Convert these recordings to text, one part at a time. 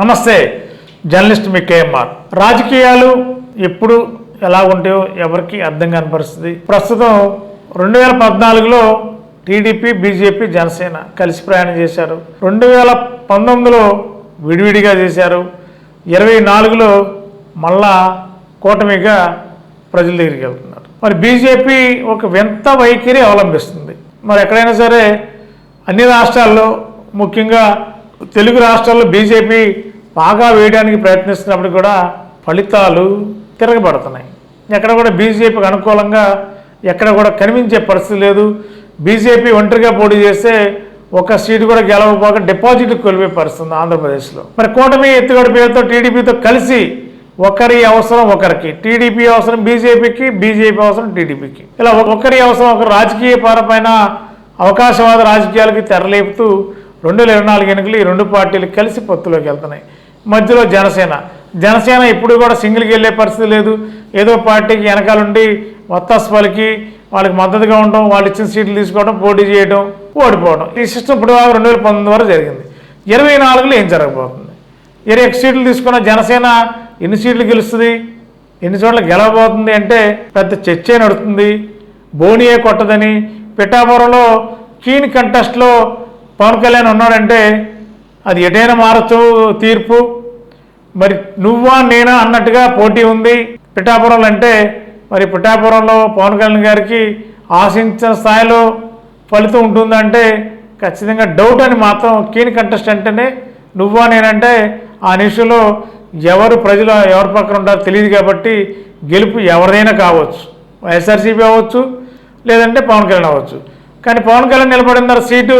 నమస్తే జర్నలిస్ట్ మీ కేఎంఆర్. రాజకీయాలు ఎప్పుడు ఎలా ఉంటాయో ఎవరికి అర్థం కాని పరిస్థితి. ప్రస్తుతం రెండు వేల పద్నాలుగులో టీడీపీ బీజేపీ జనసేన కలిసి ప్రయాణం చేశారు. రెండు వేల పంతొమ్మిదిలో విడివిడిగా చేశారు. ఇరవై నాలుగులో మళ్ళా కూటమిగా ప్రజల దగ్గరికి వెళ్తున్నారు. మరి బీజేపీ ఒక వింత వైఖరి అవలంబిస్తుంది. మరి ఎక్కడైనా సరే అన్ని రాష్ట్రాల్లో ముఖ్యంగా తెలుగు రాష్ట్రాల్లో బీజేపీ బాగా వేయడానికి ప్రయత్నిస్తున్నప్పుడు కూడా ఫలితాలు తిరగబడుతున్నాయి. ఎక్కడ కూడా బీజేపీకి అనుకూలంగా ఎక్కడ కూడా కనిపించే పరిస్థితి లేదు. బీజేపీ ఒంటరిగా పోటీ చేస్తే ఒక సీటు కూడా గెలవకపోక డిపాజిట్ కోల్పోయే పరిస్థితి ఉంది ఆంధ్రప్రదేశ్లో. మరి కూటమి ఎత్తుగడ పేరుతో టీడీపీతో కలిసి ఒకరి అవసరం ఒకరికి. టీడీపీ అవసరం బీజేపీకి బీజేపీ అవసరం టీడీపీకి. ఇలా ఒకరి అవసరం ఒకరు రాజకీయ పరమైన అవకాశవాద రాజకీయాలకి తెరలేపుతూ రెండు వేల ఇరవై నాలుగు ఎన్నికలు ఈ రెండు పార్టీలు కలిసి పొత్తులోకి వెళ్తున్నాయి. మధ్యలో జనసేన. జనసేన ఇప్పుడు కూడా సింగిల్కి వెళ్ళే పరిస్థితి లేదు. ఏదో పార్టీకి వెనకాలండి వత్తాస్ పలికి వాళ్ళకి మద్దతుగా ఉండడం వాళ్ళు ఇచ్చిన సీట్లు తీసుకోవడం పోటీ చేయడం ఓడిపోవడం ఈ సిస్టమ్ ఇప్పుడు రెండు వేల పంతొమ్మిది వరకు జరిగింది. ఇరవై నాలుగులో ఏం జరగబోతుంది? ఇరవై ఒక సీట్లు తీసుకున్న జనసేన ఎన్ని సీట్లు గెలుస్తుంది? ఎన్ని చోట్ల గెలవబోతుంది అంటే పెద్ద చర్చే నడుస్తుంది. బోనియే కొట్టదని పిఠాపురంలో కీన్ కంటెస్ట్లో పవన్ కళ్యాణ్ ఉన్నాడంటే అది ఎటైనా మారచ్చు తీర్పు. మరి నువ్వా నేనా అన్నట్టుగా పోటీ ఉంది. పిఠాపురంలో అంటే మరి పిఠాపురంలో పవన్ కళ్యాణ్ గారికి ఆశించిన స్థాయిలో ఫలితం ఉంటుందంటే ఖచ్చితంగా డౌట్ అని మాత్రం కీన్ కంటెస్ట్ అంటేనే నువ్వా నేనంటే ఆ నిమిషంలో ఎవరు ప్రజలు ఎవరి పక్కన ఉంటారో తెలియదు కాబట్టి గెలుపు ఎవరిదైనా కావచ్చు. వైఎస్ఆర్సీపీ అవ్వచ్చు లేదంటే పవన్ కళ్యాణ్ అవ్వచ్చు. కానీ పవన్ కళ్యాణ్ నిలబడిన సీటు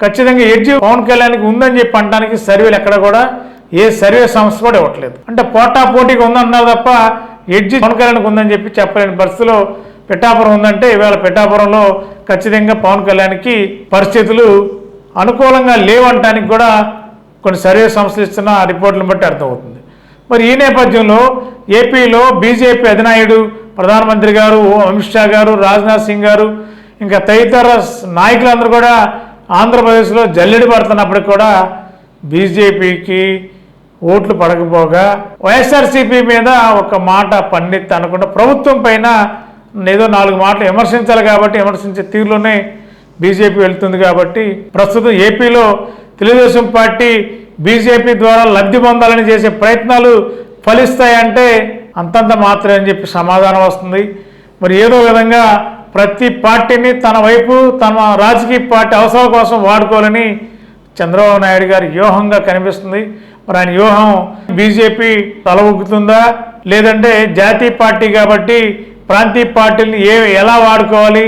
ఖచ్చితంగా ఎడ్జి పవన్ కళ్యాణ్కి ఉందని చెప్పి అనడానికి సర్వేలు ఎక్కడ కూడా ఏ సర్వే సంస్థ కూడా ఇవ్వట్లేదు. అంటే పోటా పోటీగా ఉందన్నారు తప్ప ఎడ్జి పవన్ కళ్యాణ్కి ఉందని చెప్పి చెప్పలేని పరిస్థితిలో పిఠాపురం ఉందంటే ఇవాళ పిఠాపురంలో ఖచ్చితంగా పవన్ కళ్యాణ్కి పరిస్థితులు అనుకూలంగా లేవంటానికి కూడా కొన్ని సర్వే సంస్థలు ఇస్తున్న రిపోర్ట్లను బట్టి అర్థమవుతుంది. మరి ఈ నేపథ్యంలో ఏపీలో బీజేపీ అధినాయుడు ప్రధానమంత్రి గారు ఓ అమిత్ షా గారు రాజ్నాథ్ సింగ్ గారు ఇంకా తదితర నాయకులందరూ కూడా ఆంధ్రప్రదేశ్లో జల్లెడి పడుతున్నప్పటికి కూడా బీజేపీకి ఓట్లు పడకపోగా వైఎస్ఆర్సీపీ మీద ఒక మాట పండిత్ అనకుండా ప్రభుత్వం పైన ఏదో నాలుగు మాటలు విమర్శించాలి కాబట్టి విమర్శించే తీరులోనే బీజేపీ వెళ్తుంది కాబట్టి ప్రస్తుతం ఏపీలో తెలుగుదేశం పార్టీ బీజేపీ ద్వారా లబ్ధి పొందాలని చేసే ప్రయత్నాలు ఫలిస్తాయంటే అంతంత మాత్రమే అని చెప్పి సమాధానం వస్తుంది. మరి ఏదో విధంగా ప్రతి పార్టీని తన వైపు తన రాజకీయ పార్టీ అవసరాల కోసం వాడుకోవాలని చంద్రబాబు నాయుడు గారి వ్యూహంగా కనిపిస్తుంది. మరి ఆయన వ్యూహం బీజేపీ తల ఉగ్గుతుందా లేదంటే జాతీయ పార్టీ కాబట్టి ప్రాంతీయ పార్టీని ఏ ఎలా వాడుకోవాలి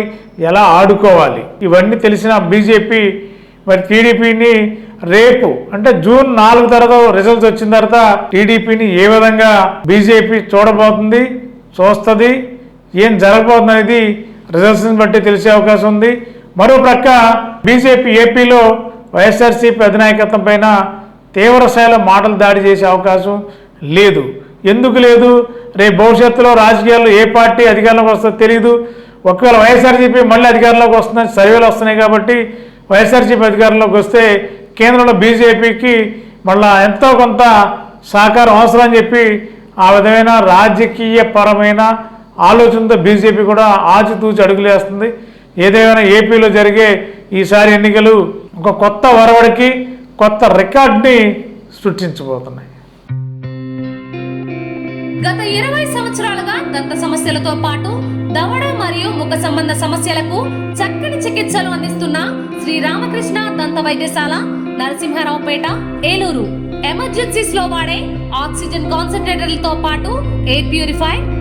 ఎలా ఆడుకోవాలి? ఇవన్నీ తెలిసిన బీజేపీ మరి టీడీపీని రేపు అంటే జూన్ నాలుగు తర్వాత రిజల్ట్స్ వచ్చిన తర్వాత టీడీపీని ఏ విధంగా బీజేపీ చూడబోతుంది చూస్తుంది ఏం జరగబోతుంది అనేది రిజల్ట్స్ని బట్టి తెలిసే అవకాశం ఉంది. మరో ప్రక్క బీజేపీ ఏపీలో వైఎస్ఆర్సీపీ అధినాయకత్వం పైన తీవ్రస్థాయిలో మాటలు దాడి చేసే అవకాశం లేదు. ఎందుకు లేదు? రేపు భవిష్యత్తులో రాజకీయాల్లో ఏ పార్టీ అధికారంలోకి వస్తుందో తెలియదు ఒకవేళ వైఎస్ఆర్సీపీ మళ్ళీ అధికారంలోకి వస్తుందని సర్వేలు వస్తున్నాయి కాబట్టి వైఎస్ఆర్సీపీ అధికారంలోకి వస్తే కేంద్రంలో బీజేపీకి మళ్ళా ఎంతో కొంత సహకారం అవసరం అని చెప్పి ఆ విధమైన రాజకీయ పరమైన ఆలోచనతో బీజేపీ కూడా ఆచితూచి అడుగులేస్తుంది. ఏదేమైనా ఏపీలో జరిగే ఈసారి ఎన్నికలు ఒక కొత్త వరవడికి కొత్త రికార్డ్ని సృష్టించబోతున్నాయి. గత ఇరవై సంవత్సరాలుగా దంత సమస్యలతో పాటు దవడ మరియు ముఖ సంబంధ సమస్యలకు చక్కని చికిత్సలు అందిస్తున్న శ్రీ రామకృష్ణ దంత వైద్యశాల నరసింహారావుపేట ఏలూరు. ఎమర్జెన్సీస్లో వాడే ఆక్సిజన్ కాన్సన్ట్రేటర్లతో పాటు air purify